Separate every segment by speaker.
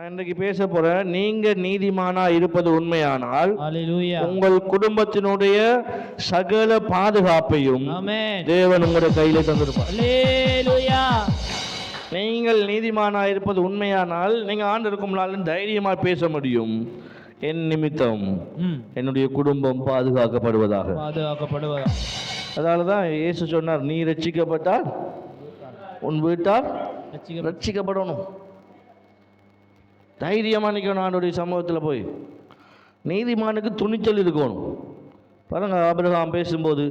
Speaker 1: இன்னைக்கு பேச போறேன் நீங்க நீதிமானா இருப்பது உண்மையானால். உங்கள் குடும்பத்தினுடைய சகல பாதுகாப்பையும். தேவன் உங்களுடைய கையில தந்திருப்பார். நீங்கள் நீதிமானா இருப்பது உண்மையானால் நீங்க ஆண்டு இருக்கும் நாள் தைரியமா பேச முடியும் என் நிமித்தம். என்னுடைய குடும்பம் பாதுகாக்கப்படுவதாக
Speaker 2: பாதுகாக்கப்படுவதா
Speaker 1: அதனால தான் இயேசு சொன்னார் நீ ரட்சிக்கப்பட்டால் உன் வீட்டார்
Speaker 2: ரட்சிக்க-
Speaker 1: ரட்சிக்கப்படணும் தைரியமாக நிற்கணும் ஆண்டுடைய சமூகத்தில் போய். நீதிமானுக்கு துணிச்சல் இருக்கணும். பாருங்க ஆபிரகாம் பேசும்போது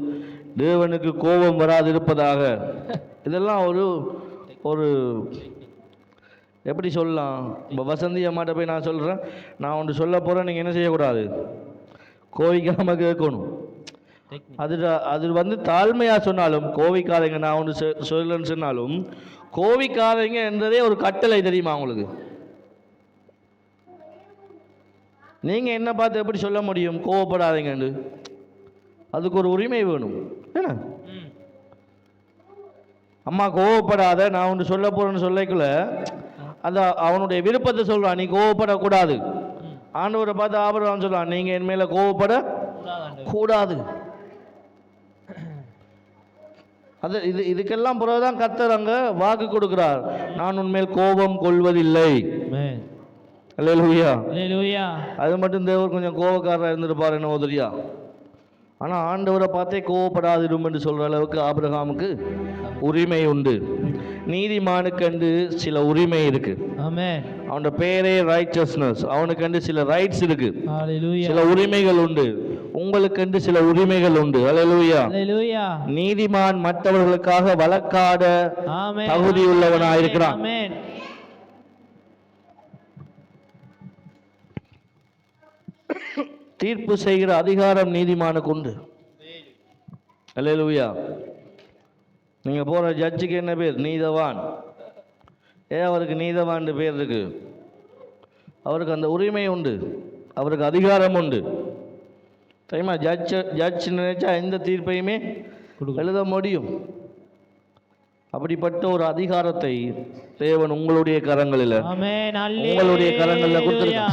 Speaker 1: தேவனுக்கு கோபம் வராது இருப்பதாக இதெல்லாம் ஒரு ஒரு எப்படி சொல்லலாம்? இப்போ வசந்தி அம்மாட்ட போய் நான் சொல்கிறேன் நான் ஒன்று சொல்ல போகிறேன் நீங்கள் என்ன செய்யக்கூடாது? கோவிக்காமல் கேட்கணும். அது அது வந்து தாழ்மையாக சொன்னாலும் கோவிக்காதீங்க நான் ஒன்று சொல்லலன்னு சொன்னாலும் கோவிக்காதீங்க என்றதே ஒரு கட்டளை தெரியுமா உங்களுக்கு? நீங்கள் என்ன பார்த்து எப்படி சொல்ல முடியும்? கோவப்படாதீங்கன்னு அதுக்கு ஒரு உரிமை வேணும். என்ன? அம்மா கோவப்படாத. நான் ஒன்று சொல்ல போகிறேன்னு சொல்லக்குள்ள அந்த அவனுடைய விருப்பத்தை சொல்கிறான் நீ கோவப்படக்கூடாது. ஆண்டவரை பார்த்து ஆபரகம் சொல்கிறான் நீங்கள் என் மேலே கோவப்பட கூடாது. அது இது இதுக்கெல்லாம் பிறகுதான் கத்தர் அங்கே வாக்கு கொடுக்கிறார். நான் உன்மேல் கோபம் கொள்வதில்லை. அல்லேலூயா
Speaker 2: Hallelujah.
Speaker 1: அது மட்டும் தேவர் கொஞ்சம் கோபக்காரராக இருந்திருப்பார் என்ன உதரியா ஆனால் ஆண்டவரை பார்த்தே கோவப்படாதிரும் என்று சொல்கிற அளவுக்கு ஆபிரகாமுக்கு உரிமை உண்டு நீதிமானுக்கண்டு சில உரிமை இருக்கு. அவனோட பேரே ரைச்சஸ்னஸ் அவனுக்கண்டு சில ரைட்ஸ் இருக்கு. சில உரிமைகள் உண்டு உங்களுக்கென்று சில உரிமைகள் உண்டு
Speaker 2: Hallelujah.
Speaker 1: நீதிமான் மற்றவர்களுக்காக வழக்காட. தகுதியுள்ளவனாயிருக்கிறான். தீர்ப்பு செய்கிற அதிகாரம் நீதிமானுக்கு உண்டு. அல்லேலூயா. நீங்க போற ஜட்ஜுக்கு என்ன பேர்? நீதவான். ஏன் அவருக்கு நீதவான் பேர் இருக்கு. அவருக்கு அந்த உரிமை உண்டு. அவருக்கு அதிகாரம் உண்டு. தெரியுமா? ஜட்ஜ் ஜட்ஜ் நினைச்சா எந்த தீர்ப்பையுமே எழுத முடியும். அப்படிப்பட்ட ஒரு அதிகாரத்தை தேவன் உங்களுடைய கரங்களில். உங்களுடைய கரங்கள்ல கொடுத்திருக்கான்.